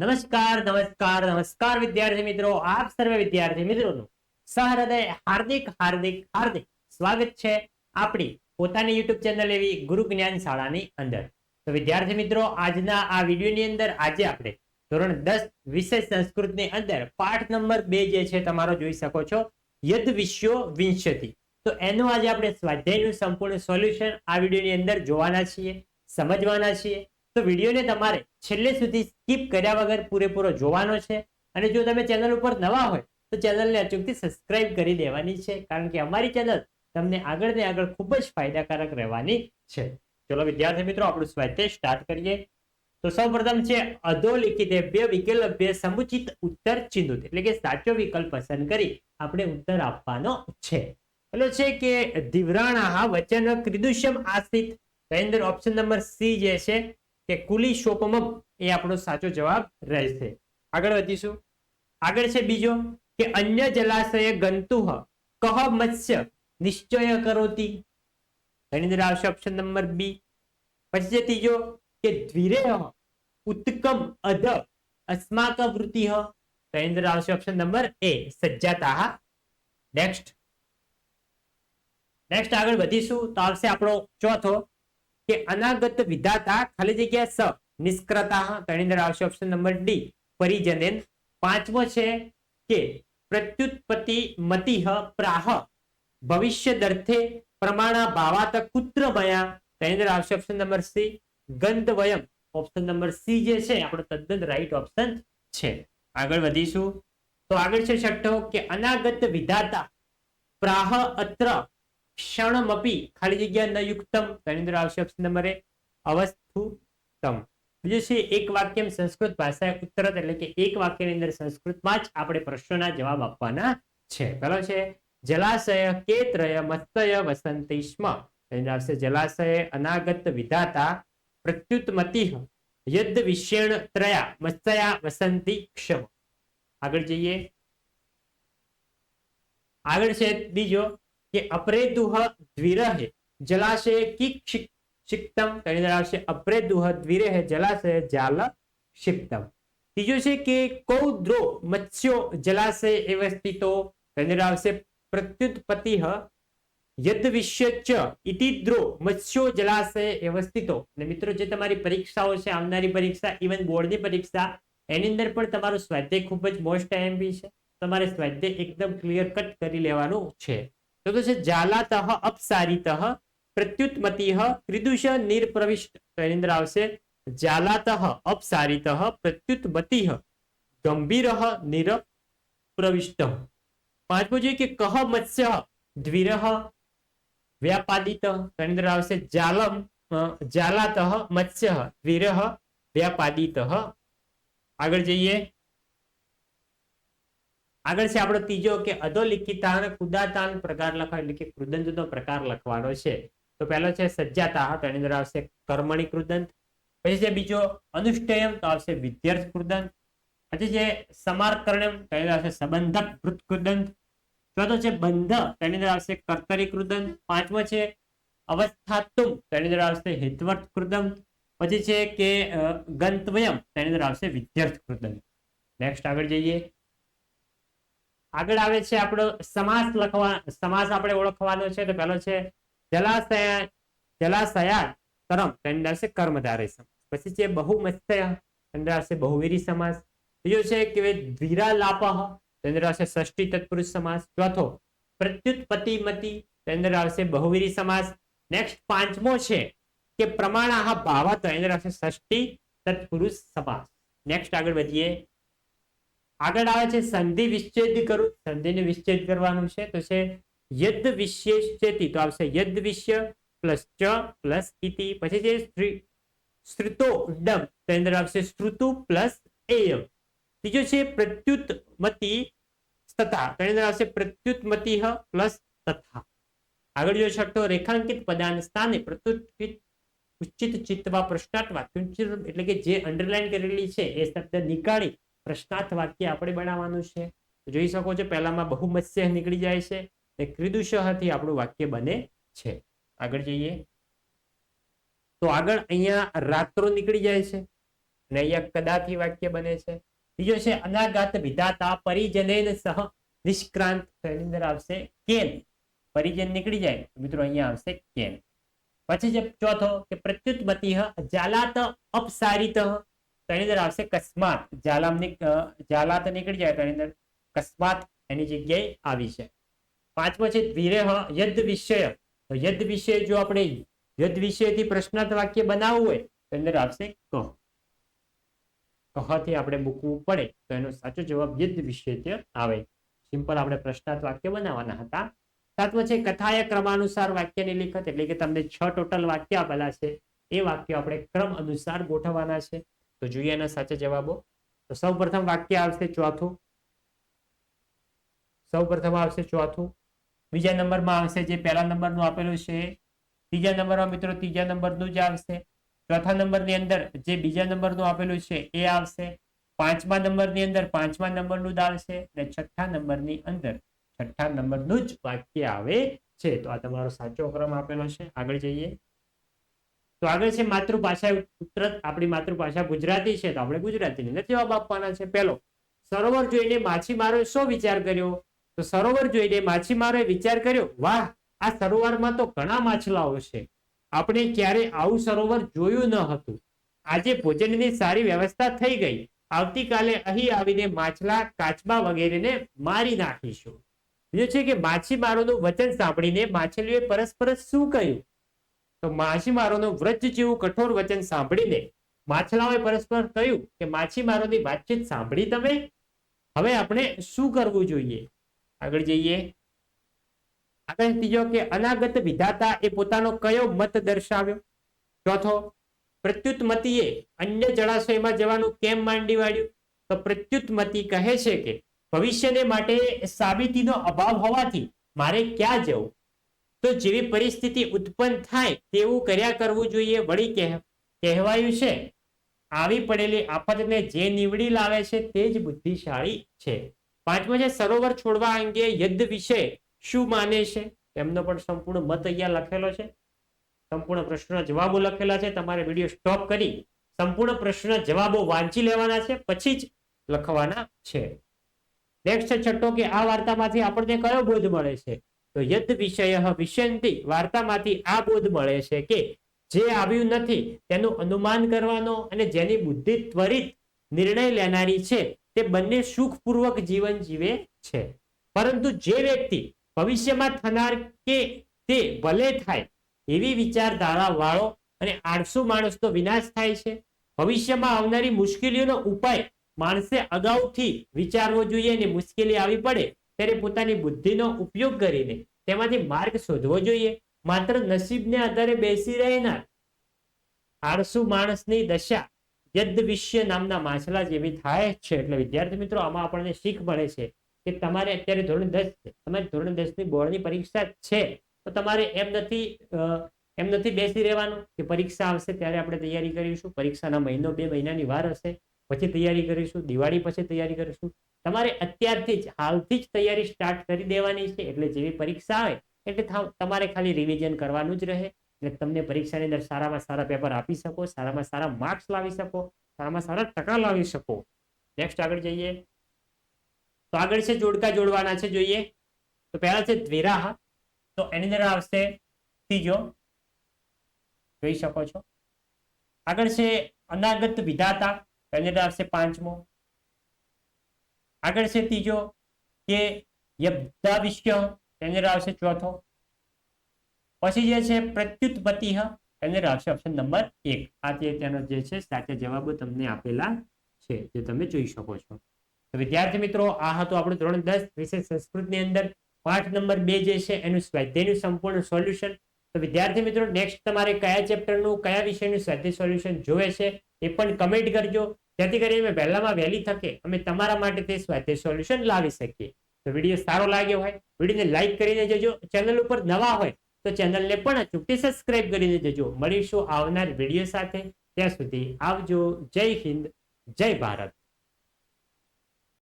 નમસ્કાર નમસ્કાર નમસ્કાર વિદ્યાર્થી મિત્રો, આપ સર્વે વિદ્યાર્થી મિત્રોનું સહૃદય હાર્દિક હાર્દિક હાર્દિક સ્વાગત છે આપણી પોતાની યુટ્યુબ ચેનલ એવી ગુરુ જ્ઞાન શાળાની અંદર. તો વિદ્યાર્થી મિત્રો, આજના આ વિડીયોની અંદર આજે આપણે ધોરણ દસ વિષય સંસ્કૃતની અંદર પાઠ નંબર બે જે છે તમારો જોઈ શકો છો, યદ વિશ્વ વિંશતિ. તો એનું આજે આપણે સ્વાધ્યાયનું સંપૂર્ણ સોલ્યુશન આ વિડીયોની અંદર જોવાના છીએ, સમજવાના છીએ. તો વિડીયોને તમારે છેલ્લે સુધી સ્કીપ કર્યા વગર પૂરેપૂરો જોવાનો છે. અને જો તમે ચેનલ ઉપર નવા હોય, તો ચેનલને અચૂકથી સબસ્ક્રાઇબ કરી દેવાની છે. કારણ કે અમારી ચેનલ તમને આગળ ને આગળ ખૂબ જ ફાયદાકારક રહેવાની છે. ચલો, વિદ્યાર્થી મિત્રો, આપણું સ્વાધ્યાય સ્ટાર્ટ કરીએ. તો સૌ પ્રથમ છે અધોલિખિતેભ્ય વિકલ્પભ્ય સમુચિત ઉત્તર ચિહ્નિત, એટલે કે સાચો વિકલ્પ પસંદ કરી આપણે ઉત્તર આપવાનો છે. પેલો છે કે ધીવરાણા વચન ક્રિદુષ્યમ આશ્રિત. તો એની અંદર ઓપ્શન નંબર સી જે છે કે કુલી શોપમમ એ આપણો સાચો જવાબ રહેશે. આગળ વધીશું. આગળ છે બીજો કે અન્ય જલાશય ગંતુહ કહ મત્સ્ય નિશ્ચય કરોતી. તેની અંદર આવશે ઓપ્શન નંબર બી. પછી છે ત્રીજો કે ધીરે ઉત્કમ અધ અસ્માક વૃત્તિ તેની અંદર આવશે ઓપ્શન નંબર એ સજ્જાતા નેક્સ્ટ નેક્સ્ટ આગળ વધીશું. તો આવશે આપણો ચોથો કે અનાગત વિધાતા ખાલી જગ્યા સ. નિષ્ક્રતા તેની અંદર આવશે ઓપ્શન નંબર ડી પરિજનેન. પાંચમો છે કે પ્રત્યુત્પત્તિ મતિહ પ્રાહ. ભવિષ્ય દર્થે પ્રમાણા ભાવાત કુત્રમયા. તેની અંદર આવશે ઓપ્શન નંબર સી ગંધવયમ. ઓપ્શન નંબર સી જે છે, આપણો તદ્દન રાઈટ ઓપ્શન છે. આગળ વધીશું. તો આગળ છે છઠ્ઠો કે અનાગત વિધાતા. પ્રાહ અત્ર ક્ષણમપી ખાલી જગ્યા ન યુક્તમ. તેની અંદર આવશે ઓપ્શન નંબર. એ અવસ્થુતમ. બીજું છે, એક વાક્યમ સંસ્કૃત ભાષા ઉત્તરત એટલે કે એક વાક્યની અંદર સંસ્કૃતમાં જ આપણે પ્રશ્નોના જવાબ આપવાના છે. પેલો છે, જલાશય કેત્રય મત્સ્ય વસંતી આવશે, જલાશય અનાગત વિધાતા પ્રત્યુત્મતિ યદ વિષેણ ત્રયા મત્સયા વસંતી ક્ષમ. આગળ જઈએ. આગળ છે, બીજો કે અપ્રેદુહ દ્વિરહે જલાશય કિક તેની અંદર આવશે અપ્રેદુહ દ્વિરહે જલાશય જાલ ક્ષિપ્તમ ત્રીજું છે કે કૌદ્રો મત્સ્યો જલાશય એવસ્થિતો તેની અંદર આવશે પ્રત્યુત્પત્તિ યદ વિશ્યચ ઇતિદ્રો મત્સ્યો જલાશય વ્યવસ્થિતો અને મિત્રો, જે તમારી પરીક્ષાઓ છે, આવનારી પરીક્ષા ઇવન બોર્ડની પરીક્ષા, એની અંદર પણ તમારું સ્વાધ્યાય ખૂબ જ મોસ્ટ એમ્પી છે. તમારે સ્વાધ્યાય એકદમ ક્લિયર કટ કરી લેવાનું છે. તો તો છે જાલાતઃ અપસારિતઃ પ્રત્યુત્મતિ ત્રિદુષ નિરપ્રવિષ્ટ તો એની અંદર આવશે જાલાતઃ અપસારિતઃ પ્રત્યુત્મતિ ગંભીર નિરપ્રવિષ્ટ પાંચમું જોઈએ કે કહ મત્સ્ય દ્વિરહ વ્યાપાદિત તેની અંદર આવશે જાલમ જાલાતઃ મત્સ્ય દ્વિરહ વ્યાપાદિત આગળ જઈએ આગળ છે આપણો ત્રીજો કે અધોલિખિતાન કુદાતાન પ્રકાર લખવા, એટલે કે કૃદંતનો પ્રકાર લખવાનો છે. તો પહેલો છે સજ્જાતા તો એની અંદર આવશે કર્મણી કૃદંત. પછી છે બીજો અનુષ્ઠયમ, તો આવશે વિદ્યાર્થ કૃદંત. પછી છે સમારકરણમ, તો એની અંદર આવશે સંબંધક ભૃત કૃદંત. ચોથો છે બંધ તેની અંદર આવશે કર્તરી કૃદંત. પાંચમો છે અવસ્થાતુમ તેની અંદર આવશે હિતવર્ત કૃદંત. પછી છે કે ગંતવ્યમ તેની અંદર આવશે વિદ્યાર્થ કૃદંત. નેક્સ્ટ આગળ જઈએ. આગળ આવે છે આપણો સમાસ લખવા, સમાસ આપણે ઓળખવાનો છે, તો પહેલો છે જલાશય, જલાશયા કરમ તેની આવશે કર્મધારય સમાસ. પછી છે બહુમત્સ્ય, તેની બહુવીરી સમાસ. બીજો છે કે દ્વિરાલાપહ તેની આવશે ષષ્ઠી તત્પુરુષ સમાસ. ચોથો, પ્રત્યુત્પત્તિમતી, તેની આવશે બહુવીરી સમાસ. નેક્સ્ટ પાંચમો છે કે પ્રમાણાહ ભાવ એની આવશે ષષ્ઠી તત્પુરુષ સમાસ. નેક્સ્ટ આગળ વધીએ. આગળ આવે છે સંધિ વિચ્છેદ કરું. સંધિને વિચ્છેદ કરવાનું છે. તો છે યદ વિશેષેતી તો આવશે યદ વિશ્ય પ્લસ ચ પ્લસ ઇતિ. પછી છે શ્રુતો ડમ તેની અંદર આવશે શ્રુતુ પ્લસ એયમ. ત્રીજો છે પ્રત્યુતમતી તથા. તેની અંદર આવશે પ્રત્યુતમતિ પ્લસ તથા. આગળ જોઈ શકતો રેખાંકિત પદાન સ્થાને પ્રત્યુત ઉચિત ચિત્તવા પ્રશ્નાર્થ એટલે કે જે અંડરલાઈન કરેલી છે એ શબ્દ નીકાળી પ્રશ્નાર્થ વાક્ય આપણે બનાવવાનું છે. જોઈ શકો છો, પહેલામાં બહુમત્સ્ય નીકળી જાય છે ને ક્રિદુષહથી આપણું વાક્ય બને છે. આગળ જઈએ. તો આગળ અહીંયા રાત્રો નીકળી જાય છે અને અહીંયા કદાથી વાક્ય બને છે. બીજો છે, અનાગાત વિધાતા પરિજનેન સહ નિષ્ક્રાંત. આવશે કેન. પરિજન નીકળી જાય. મિત્રો, અહીંયા આવશે કેન. પછી જે ચોથો કે પ્રત્યુત્મતિ જાલાત અપસારિત. તો અંદર આવશે કસ્માત. જાલામ તો નીકળી જાય તો એની અંદર કસ્માત એની જગ્યાએ આવી છે. પાંચમો છે વિરેહ યદ વિષય. તો યદ વિષય જો આપણે યદ વિષયથી પ્રશ્નાર્થ વાક્ય બનાવવું હોય, તો અંદર આવશે કહ કહથી આપણે મૂકવું પડે, તો એનો સાચો જવાબ યદ વિષય આવે. સિમ્પલ આપણે પ્રશ્નાર્થ વાક્ય બનાવવાના હતા. સાતમો છે કથાએ ક્રમાનુસાર વાક્યની લિખત, એટલે કે તમને છ ટોટલ વાક્ય આપેલા છે. એ વાક્યો આપણે ક્રમ અનુસાર ગોઠવવાના છે. તો જોઈએ એના સાચા જવાબો. તો સૌ પ્રથમ વાક્ય આવશે ચોથું. સૌ પ્રથમ આવશે ચોથું. બીજા નંબરમાં આવશે જે પહેલા નંબરનું આપેલું છે. ત્રીજા નંબરમાં મિત્રો ત્રીજા નંબરનું જ આવશે. ચોથા નંબરની અંદર જે બીજા નંબરનું આપેલું છે એ આવશે. પાંચમા નંબરની અંદર પાંચમા નંબરનું જ આવશે અને છઠ્ઠા નંબરની અંદર છઠ્ઠા નંબરનું જ વાક્ય આવે છે. તો આ તમારો સાચો ક્રમ આપેલો છે. આગળ જઈએ. તો છે માતૃભાષા ઉત્તર. આપણી માતૃભાષા ગુજરાતી છે, તો આપણે ગુજરાતીની અંદર જવાબ આપવાના છે. પહેલો, સરોવર જોઈને માછીમારોએ શું વિચાર કર્યો? તો સરોવર જોઈને માછીમારોએ વિચાર કર્યો, વાહ, આ સરોવરમાં તો ઘણા માછલાઓ છે. આપણે ક્યારે આવું સરોવર જોયું ન હતું. આજે ભોજનની સારી વ્યવસ્થા થઈ ગઈ. આવતીકાલે અહીં આવીને માછલા કાચબા વગેરેને મારી નાખીશું. બીજું છે કે માછીમારોનું વચન સાંભળીને માછલીઓએ પરસ્પર શું કહ્યું? તો માછીમારોનું વ્રજ જેવું કઠોર વચન સાંભળીને માછલાઓએ પરસ્પર કહ્યું કે, માછીમારોની વાતચીત સાંભળી તમે? હવે આપણે શું કરવું જોઈએ? આગળ જઈએ. આગળ ત્રીજો કે, અનાગત વિધાતા એ પોતાનો કયો મત દર્શાવ્યો? ચોથો પ્રત્યુત્મતીએ અન્ય જળાશયમાં જવાનું કેમ માંડી વાળ્યું? તો પ્રત્યુત્મતી કહે છે કે, ભવિષ્યને માટે સાબિતીનો અભાવ હોવાથી મારે ક્યાં જવું? તો જેવી પરિસ્થિતિ ઉત્પન્ન થાય તેવું કર્યા કરવું જોઈએ, વળી કહેવાયું છે. આવી પડેલી આફતને જે નીવડી લાવે છે તે જ બુદ્ધિશાળી છે. પાંચમો છે, સરોવર છોડવા અંગે યુદ્ધ વિશે શું માને છે? એમનો પણ સંપૂર્ણ મત અહીંયા લખેલો છે. સંપૂર્ણ પ્રશ્ન જવાબો લખેલા છે. તમારે વીડિયો સ્ટોપ કરી સંપૂર્ણ પ્રશ્ન જવાબો વાંચી લેવાના છે, પછી જ લખવાના છે. નેક્સ્ટ છઠ્ઠો કે આ વાર્તામાંથી આપણને કયો બોધ મળે છે? તો યદ વિષય વિષયંતી વાર્તામાંથી આ બોધ મળે છે કે જે આવ્યું નથી, તેનું અનુમાન કરવાનો અને જેની બુદ્ધિ ત્વરિત નિર્ણય લેનારી છે, તે બંને સુખપૂર્વક જીવન જીવે છે. પરંતુ જે વ્યક્તિ ભવિષ્યમાં થનાર કે તે ભલે થાય, એવી વિચારધારા વાળો અને આળસુ માણસનો વિનાશ થાય છે. ભવિષ્યમાં આવનારી મુશ્કેલીઓનો ઉપાય માણસે અગાઉથી વિચારવો જોઈએ અને મુશ્કેલી આવી પડે ત્યારે પોતાની બુદ્ધિનો ઉપયોગ કરીને તેમાંથી માર્ગ શોધવો જોઈએ. માત્ર નસીબને આધારે બેસી રહેનાર આળસુ માણસની દશા યદ વિશ્ય નામના માછલા જેવી થાય છે. એટલે વિદ્યાર્થી મિત્રો, આમાં આપણને શીખ મળે છે કે તમારે અત્યારે ધોરણ દસ છે. તમારે ધોરણ દસની બોર્ડની પરીક્ષા છે. તો તમારે એમ નથી એમ નથી બેસી રહેવાનું કે પરીક્ષા આવશે ત્યારે આપણે તૈયારી કરીશું. પરીક્ષાના મહિનો બે મહિનાની વાર હશે. પછી તૈયારી કરીશું. દિવાળી પછી તૈયારી કરીશું. તમારે અત્યારથી જ, હાલથી જ તૈયારી સ્ટાર્ટ કરી દેવાની છે. એટલે જેવી પરીક્ષા આવે, એટલે તમારે ખાલી રિવિઝન કરવાનું જ રહે. એટલે તમને પરીક્ષાની અંદર સારામાં સારા પેપર આપી શકો, સારામાં સારા માર્ક્સ લાવી શકો, સારામાં સારા ટકા લાવી શકો. નેક્સ્ટ આગળ જઈએ. તો આગળ છે જોડકા જોડવાના છે, જોઈએ. તો પહેલા છે દ્વિરાહ. તો એની અંદર આવશે ત્રીજો. જોઈ શકો છો. આગળ છે અનાગત વિધાતા. એની અંદર આવશે પાંચમો. આગળ છે ત્રીજો કે યબ્દાવિષ્ય એની અંદર આવશે ચોથો. પછી જે છે પ્રત્યુત્પત્તિ એની અંદર આવશે ઓપ્શન નંબર એક. આ તેનો જે છે સાચા જવાબો તમને આપેલા છે, જે તમે જોઈ શકો છો. તો વિદ્યાર્થી મિત્રો, આ હતું આપણું ધોરણ દસ વિશે સંસ્કૃતની અંદર. પાઠ નંબર બે જે છે એનું સ્વાધ્યાયનું સંપૂર્ણ સોલ્યુશન. તો વિદ્યાર્થી મિત્રો, નેક્સ્ટ તમારે કયા ચેપ્ટરનું, કયા વિષયનું સ્વાધ્યાય સોલ્યુશન જોવે છે એ પણ કમેન્ટ કરજો. જેથી કરીને વહેલામાં વહેલી તકે અમે તમારા માટે તે સ્વાધ્યાય સોલ્યુશન લાવી શકીએ. તો વીડિયો સારો લાગ્યો હોય, વિડીયોને લાઈક કરીને જજો. ચેનલ ઉપર નવા હોય, તો ચેનલને પણ અચૂકથી સબસ્ક્રાઇબ કરીને જજો. મળીશું આવનાર વીડિયો સાથે. ત્યાં સુધી આવજો. જય હિન્દ. જય ભારત.